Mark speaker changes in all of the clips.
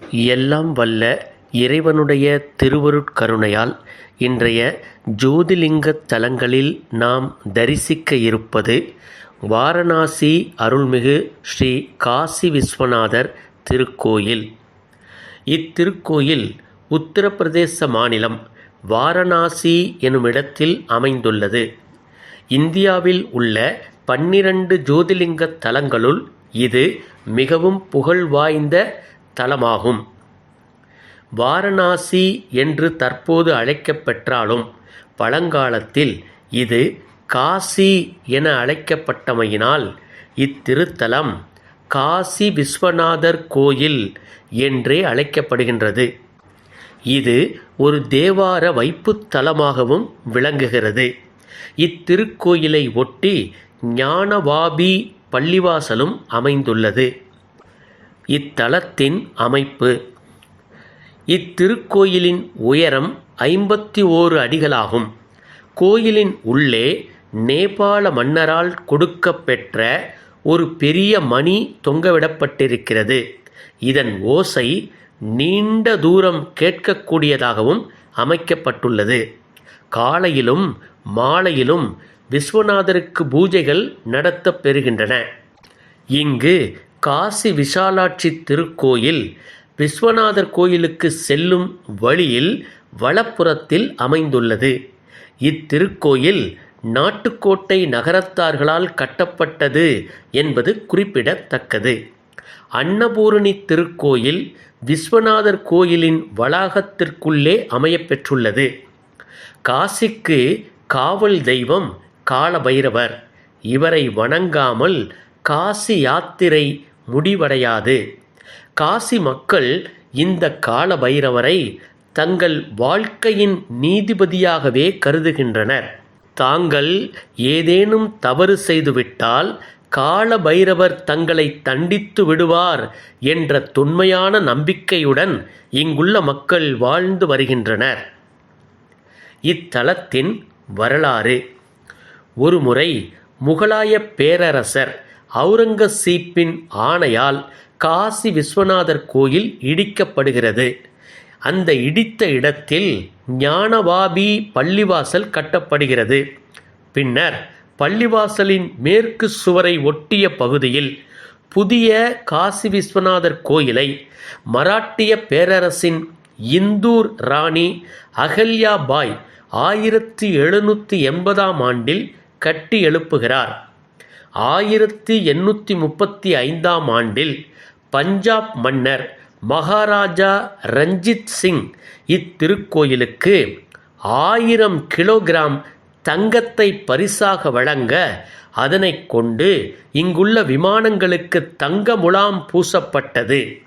Speaker 1: எல்லாம் வல்ல இறைவனுடைய திருவருட்கருணையால் இன்றைய ஜோதிலிங்க தலங்களில் நாம் தரிசிக்க இருப்பது வாரணாசி அருள்மிகு ஸ்ரீ காசி விஸ்வநாதர் திருக்கோயில். இத்திருக்கோயில் உத்தரப்பிரதேச மாநிலம் வாரணாசி எனுமிடத்தில் அமைந்துள்ளது. இந்தியாவில் உள்ள பன்னிரண்டு ஜோதிலிங்க தலங்களுள் இது மிகவும் புகழ் வாய்ந்த தலமாகும் வாரணாசி என்று தற்போது அழைக்கப்பெற்றாலும் பழங்காலத்தில் இது காசி என அழைக்கப்பட்டமையினால் இத்திருத்தலம் காசி விஸ்வநாதர் கோயில் என்றே அழைக்கப்படுகின்றது. இது ஒரு தேவார வைப்புத் தலமாகவும் விளங்குகிறது. இத்திருக்கோயிலை ஒட்டி ஞானவாபி பள்ளிவாசலும் அமைந்துள்ளது. இத்தலத்தின் அமைப்பு. இத்திருக்கோயிலின் உயரம் ஐம்பத்தி ஓரு அடிகளாகும். கோயிலின் உள்ளே நேபாள மன்னரால் கொடுக்கப்பெற்ற ஒரு பெரிய மணி தொங்கவிடப்பட்டிருக்கிறது. இதன் ஓசை நீண்ட தூரம் கேட்கக்கூடியதாகவும் அமைக்கப்பட்டுள்ளது. காலையிலும் மாலையிலும் விஸ்வநாதருக்கு பூஜைகள் நடத்தப் பெறுகின்றன. இங்கு காசி விசாலாட்சி திருக்கோயில் விஸ்வநாதர் கோயிலுக்கு செல்லும் வழியில் வலப்புறத்தில் அமைந்துள்ளது. இத்திருக்கோயில் நாட்டுக்கோட்டை நகரத்தார்களால் கட்டப்பட்டது என்பது குறிப்பிடத்தக்கது. அன்னபூரணி திருக்கோயில் விஸ்வநாதர் கோயிலின் வளாகத்திற்குள்ளே அமையப்பெற்றுள்ளது. காசிக்கு காவல் தெய்வம் காலபைரவர். இவரை வணங்காமல் காசி யாத்திரை முடிவடையாது. காசி மக்கள் இந்த கால பைரவரை தங்கள் வாழ்க்கையின் நீதிபதியாகவே கருதுகின்றனர். தாங்கள் ஏதேனும் தவறு செய்துவிட்டால் கால பைரவர் தங்களை தண்டித்து விடுவார் என்ற தொன்மையான நம்பிக்கையுடன் இங்குள்ள மக்கள் வாழ்ந்து வருகின்றனர். இத்தலத்தின் வரலாறு. ஒருமுறை முகலாய பேரரசர் அவுரங்கசீப்பின் ஆணையால் காசி விஸ்வநாதர் கோயில் இடிக்கப்படுகிறது. அந்த இடித்த இடத்தில் ஞானவாபி பள்ளிவாசல் கட்டப்படுகிறது. பின்னர் பள்ளிவாசலின் மேற்கு சுவரை ஒட்டிய பகுதியில் புதிய காசி விஸ்வநாதர் கோயிலை மராட்டிய பேரரசின் இந்தூர் ராணி அகல்யா பாய் ஆயிரத்தி எழுநூற்றி எண்பதாம் ஆண்டில் கட்டி எழுப்புகிறார். ஆயிரத்தி எண்ணூற்றி முப்பத்தி ஐந்தாம் ஆண்டில் பஞ்சாப் மன்னர் மகாராஜா ரஞ்சித் சிங் இத்திருக்கோயிலுக்கு ஆயிரம் கிலோகிராம் தங்கத்தை பரிசாக வழங்க அதனை கொண்டு இங்குள்ள விமானங்களுக்கு தங்க முலாம் பூசப்பட்டது.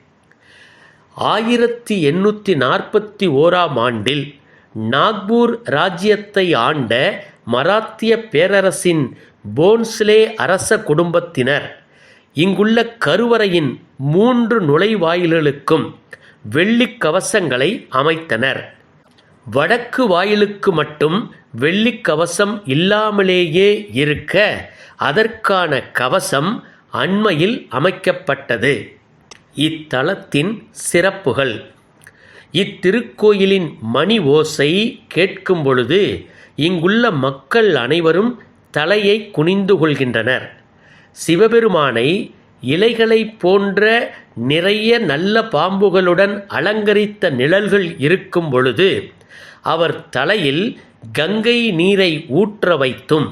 Speaker 1: ஆயிரத்தி எண்ணூற்றி நாற்பத்தி ஓராம் ஆண்டில் நாக்பூர் ராஜ்யத்தை ஆண்ட மராத்திய பேரரசின் போன்ஸ்லே அரச குடும்பத்தினர். இங்குள்ள கருவறையின் மூன்று நுழைவாயில்களுக்கும் வெள்ளிக் கவசங்களை அமைத்தனர். வடக்கு வாயிலுக்கு மட்டும் வெள்ளி கவசம் இல்லாமலேயே இருக்க அதற்கான கவசம் அண்மையில் அமைக்கப்பட்டது. இத்தலத்தின் சிறப்புகள். இத்திருக்கோயிலின் மணி ஓசை கேட்கும் பொழுது இங்குள்ள மக்கள் அனைவரும் தலையை குனிந்து கொள்கின்றனர். சிவபெருமானை இலைகளைப் போன்ற நிறைய நல்ல பாம்புகளுடன் அலங்கரித்த நிழல்கள் இருக்கும் பொழுது அவர் தலையில் கங்கை நீரை ஊற்ற வைத்தும்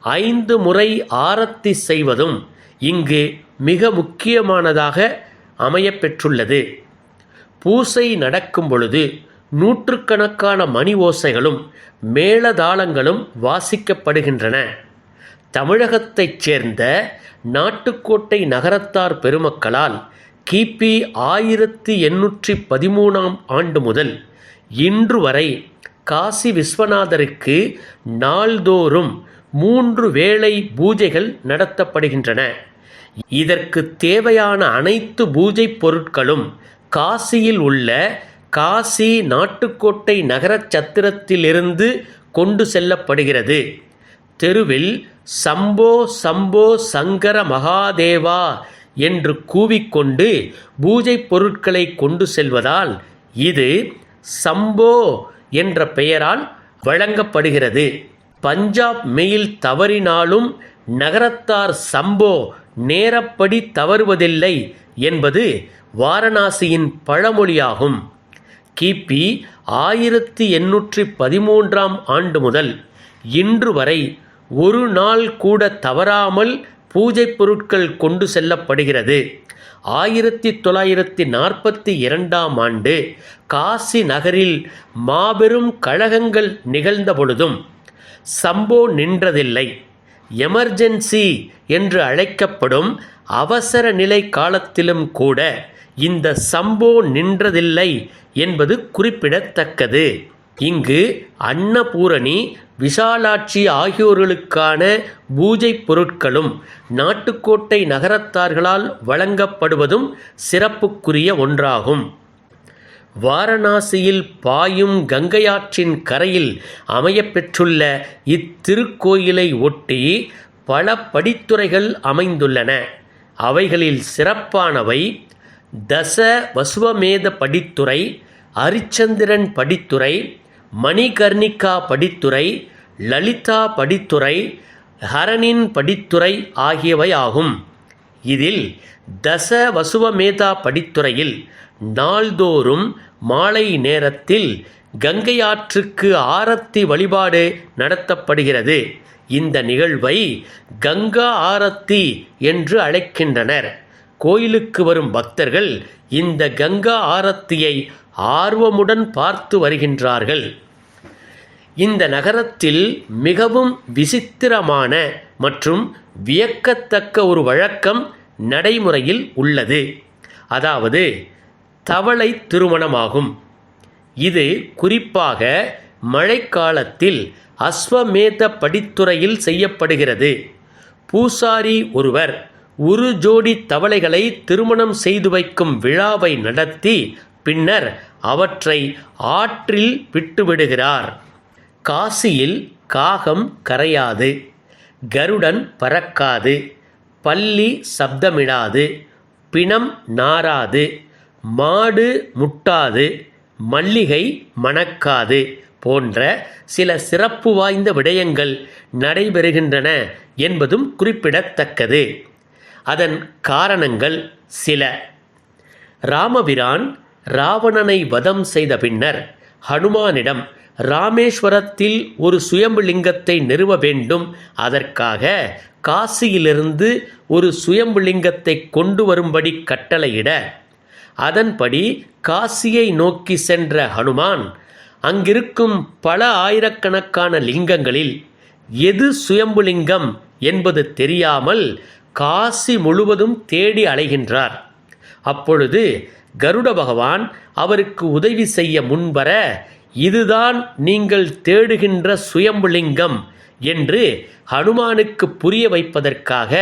Speaker 1: ஐந்து முறை ஆரத்தி செய்வதும் இங்கு மிக முக்கியமானதாக அமையப்பெற்றுள்ளது பூசை நடக்கும் பொழுது நூற்றுக்கணக்கான மணி ஓசைகளும் மேளதாளங்களும் வாசிக்கப்படுகின்றன. தமிழகத்தைச் சேர்ந்த நாட்டுக்கோட்டை நகரத்தார் பெருமக்களால் கிபி ஆயிரத்தி எண்ணூற்றி பதிமூணாம் ஆண்டு முதல் இன்று வரை காசி விஸ்வநாதருக்கு நாள்தோறும் மூன்று வேளை பூஜைகள் நடத்தப்படுகின்றன. இதற்கு தேவையான அனைத்து பூஜை பொருட்களும் காசியில் உள்ள காசி நாட்டுக்கோட்டை நகரச் சத்திரத்திலிருந்து கொண்டு செல்லப்படுகிறது. தெருவில் சம்போ சம்போ சங்கர மகாதேவா என்று கூவிக்கொண்டு பூஜை பொருட்களை கொண்டு செல்வதால் இது சம்போ என்ற பெயரால் வழங்கப்படுகிறது. பஞ்சாப் மெயில் தவறினாலும் நகரத்தார் சம்போ நேரப்படி தவறுவதில்லை என்பது வாரணாசியின் பழமொழியாகும். கிபி ஆயிரத்தி எண்ணூற்றி பதிமூன்றாம் ஆண்டு முதல் இன்று வரை ஒரு நாள் கூட தவறாமல் பூஜை பொருட்கள் கொண்டு செல்லப்படுகிறது. ஆயிரத்தி தொள்ளாயிரத்தி நாற்பத்தி இரண்டாம் ஆண்டு காசி நகரில் மாபெரும் கழகங்கள் நிகழ்ந்த பொழுதும் சம்போ நின்றதில்லை. எமர்ஜென்சி என்று அழைக்கப்படும் அவசர நிலை காலத்திலும் கூட இந்த சம்போ நின்றதில்லை என்பது குறிப்பிடத்தக்கது. இங்கு அன்னபூரணி விஷாலாட்சி ஆகியோர்களுக்கான பூஜை பொருட்களும் நாட்டுக்கோட்டை நகரத்தார்களால் வழங்கப்படுவதும் சிறப்புக்குரிய ஒன்றாகும். வாரணாசியில் பாயும் கங்கையாற்றின் கரையில் அமையப்பெற்றுள்ள இத்திருக்கோயிலை ஒட்டி பல படித்துறைகள் அமைந்துள்ளன. அவைகளில் சிறப்பானவை தச வசுவமேத படித்துறை அரிச்சந்திரன் படித்துறை மணிகர்ணிகா படித்துறை லலிதா படித்துறை ஹரனின் படித்துறை ஆகியவை ஆகும் இதில் தச வசுவமேதா படித்துறையில் நாள்தோறும் மாலை நேரத்தில் கங்கை ஆற்றுக்கு ஆரத்தி வழிபாடு நடத்தப்படுகிறது. இந்த நிகழ்வை கங்கா ஆரத்தி என்று அழைக்கின்றனர். கோயிலுக்கு வரும் பக்தர்கள் இந்த கங்கா ஆரத்தியை ஆர்வமுடன் பார்த்து வருகின்றார்கள். இந்த நகரத்தில் மிகவும் விசித்திரமான மற்றும் வியக்கத்தக்க ஒரு வழக்கம் நடைமுறையில் உள்ளது. அதாவது தவளை திருமணமாகும். இது குறிப்பாக மழைக்காலத்தில் அஸ்வமேத படித்துறையில் செய்யப்படுகிறது. பூசாரி ஒருவர் ஒரு ஜோடி தவளைகளை திருமணம் செய்து வைக்கும் விழாவை நடத்தி பின்னர் அவற்றை ஆற்றில் விட்டுவிடுகிறார். காசியில் காகம் கரையாது கருடன் பறக்காது பள்ளி சப்தமிடாது பிணம் நாராது மாடு முட்டாது மல்லிகை மணக்காது போன்ற சில சிறப்பு வாய்ந்த விடயங்கள் நடைபெறுகின்றன என்பதும் குறிப்பிடத்தக்கது. அதன் காரணங்கள் சில. ராமபிரான் ராவணனை வதம் செய்த பின்னர் ஹனுமானிடம் ராமேஸ்வரத்தில் ஒரு சுயம்புலிங்கத்தை நிறுவ வேண்டும் அதற்காக காசியிலிருந்து ஒரு சுயம்புலிங்கத்தை கொண்டு வரும்படி கட்டளையிட அதன்படி காசியை நோக்கி சென்ற ஹனுமான் அங்கிருக்கும் பல ஆயிரக்கணக்கான லிங்கங்களில் எது சுயம்புலிங்கம் என்பது தெரியாமல் காசி முழுவதும் தேடி அலைகின்றார். அப்பொழுது கருட பகவான் அவருக்கு உதவி செய்ய முன்வர இதுதான் நீங்கள் தேடுகின்ற சுயம்புலிங்கம் என்று ஹனுமானுக்கு புரிய வைப்பதற்காக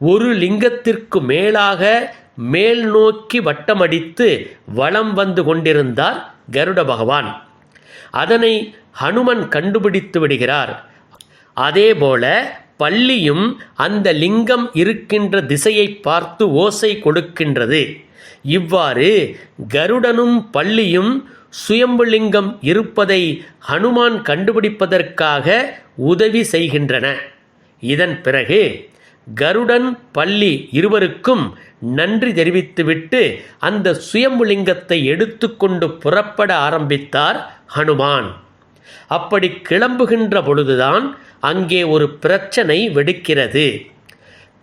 Speaker 1: ஒரு லிங்கத்திற்கு மேலாக மேல் நோக்கி வட்டமடித்து வலம் வந்து கொண்டிருந்தார் கருட பகவான். அதனை ஹனுமன் கண்டுபிடித்து விடுகிறார். அதேபோல பள்ளியும் அந்த லிங்கம் இருக்கின்ற திசையை பார்த்து ஓசை கொடுக்கின்றது. இவ்வாறு கருடனும் பள்ளியும் சுயம்புலிங்கம் இருப்பதை ஹனுமான் கண்டுபிடிப்பதற்காக உதவி செய்கின்றன. இதன் பிறகு கருடன் பள்ளி இருவருக்கும் நன்றி தெரிவித்துவிட்டு அந்த சுயம்புலிங்கத்தை எடுத்துக்கொண்டு புறப்பட ஆரம்பித்தார் ஹனுமான். அப்படி கிளம்புகின்ற பொழுதுதான் அங்கே ஒரு பிரச்சனை வெடிக்கிறது.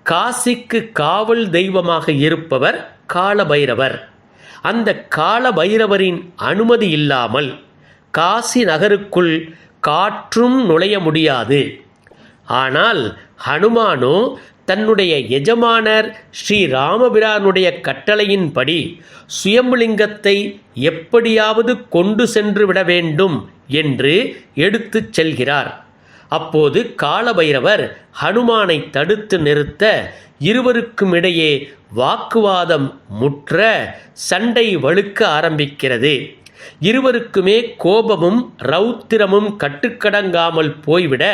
Speaker 1: காசிக்கு காவல் தெய்வமாக இருப்பவர் காலபைரவர். அந்த காலபைரவரின் அனுமதி இல்லாமல் காசி நகருக்குள் காற்றும் நுழைய முடியாது. ஆனால் ஹனுமானோ தன்னுடைய எஜமானர் ஸ்ரீ ராமபிரானுடைய கட்டளையின்படி சுயம்புலிங்கத்தை எப்படியாவது கொண்டு சென்று விட வேண்டும் என்று எடுத்துச் செல்கிறார். அப்போது காலபைரவர் ஹனுமானை தடுத்து நிறுத்த இருவருக்கும் இடையே வாக்குவாதம் முற்ற சண்டை வழுக்க ஆரம்பிக்கிறது. இருவருக்குமே கோபமும் ரௌத்திரமும் கட்டுக்கடங்காமல் போய்விட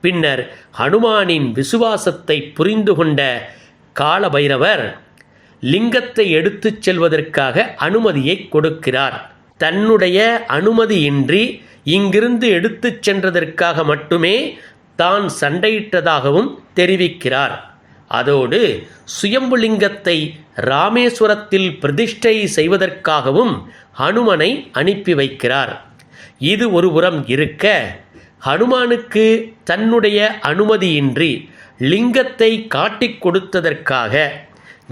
Speaker 1: பின்னர் ஹனுமானின் விசுவாசத்தை புரிந்து கொண்ட காலபைரவர் லிங்கத்தை எடுத்துச் செல்வதற்காக அனுமதியை கொடுக்கிறார். தன்னுடைய அனுமதியின்றி இங்கிருந்து எடுத்துச் சென்றதற்காக மட்டுமே தான் சண்டையிட்டதாகவும் தெரிவிக்கிறார். அதோடு சுயம்புலிங்கத்தை ராமேஸ்வரத்தில் பிரதிஷ்டை செய்வதற்காகவும் ஹனுமனை அனுப்பி வைக்கிறார். இது ஒருபுறம் இருக்க ஹனுமானுக்கு தன்னுடைய அனுமதியின்றி லிங்கத்தை காட்டிக் கொடுத்ததற்காக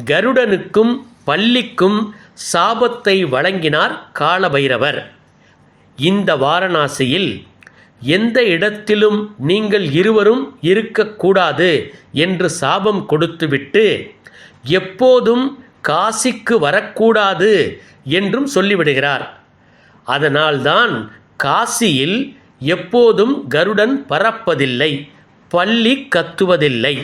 Speaker 1: கருடனுக்கும் பள்ளிக்கும் சாபத்தை வழங்கினார் காலபைரவர். இந்த வாரணாசியில் எந்த இடத்திலும் நீங்கள் இருவரும் இருக்கக்கூடாது என்று சாபம் கொடுத்துவிட்டு எப்போதும் காசிக்கு வரக்கூடாது என்றும் சொல்லிவிடுகிறார். அதனால்தான் காசியில் எப்போதும் கருடன் பறப்பதில்லை பள்ளி கத்துவதில்லை.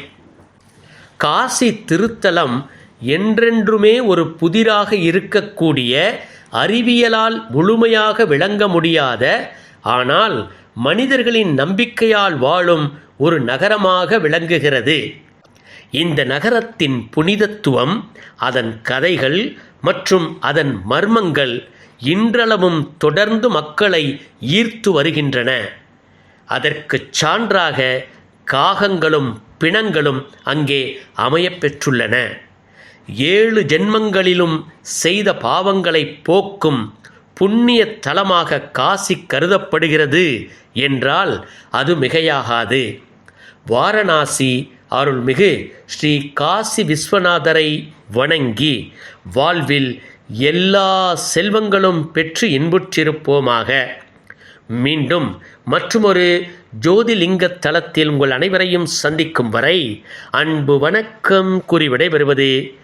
Speaker 1: காசி திருத்தலம் என்றென்றுமே ஒரு புதிராக இருக்கக்கூடிய அறிவியலால் முழுமையாக விளங்க முடியாத ஆனால் மனிதர்களின் நம்பிக்கையால் வாழும் ஒரு நகரமாக விளங்குகிறது. இந்த நகரத்தின் புனிதத்துவம் அதன் கதைகள் மற்றும் அதன் மர்மங்கள் இன்றளவும் தொடர்ந்து மக்களை ஈர்த்து வருகின்றன. அதற்குச் சான்றாக காகங்களும் பிணங்களும் அங்கே அமையப்பெற்றுள்ளன ஏழு ஜென்மங்களிலும் செய்த பாவங்களை போக்கும் புண்ணிய தலமாக காசி கருதப்படுகிறது என்றால் அது மிகையாகாது. வாரணாசி அருள்மிகு ஸ்ரீ காசி விஸ்வநாதரை வணங்கி வாழ்வில் எல்லா செல்வங்களும் பெற்று இன்புற்றிருப்போமாக. மீண்டும் மற்றுமொரு ஜோதிலிங்க தளத்தில் உங்கள் அனைவரையும் சந்திக்கும் வரை அன்பு வணக்கம் கூறி விடைபெறுவது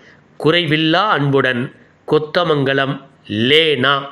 Speaker 1: குறைவில்லா அன்புடன் கொத்தமங்கலம் லேனா.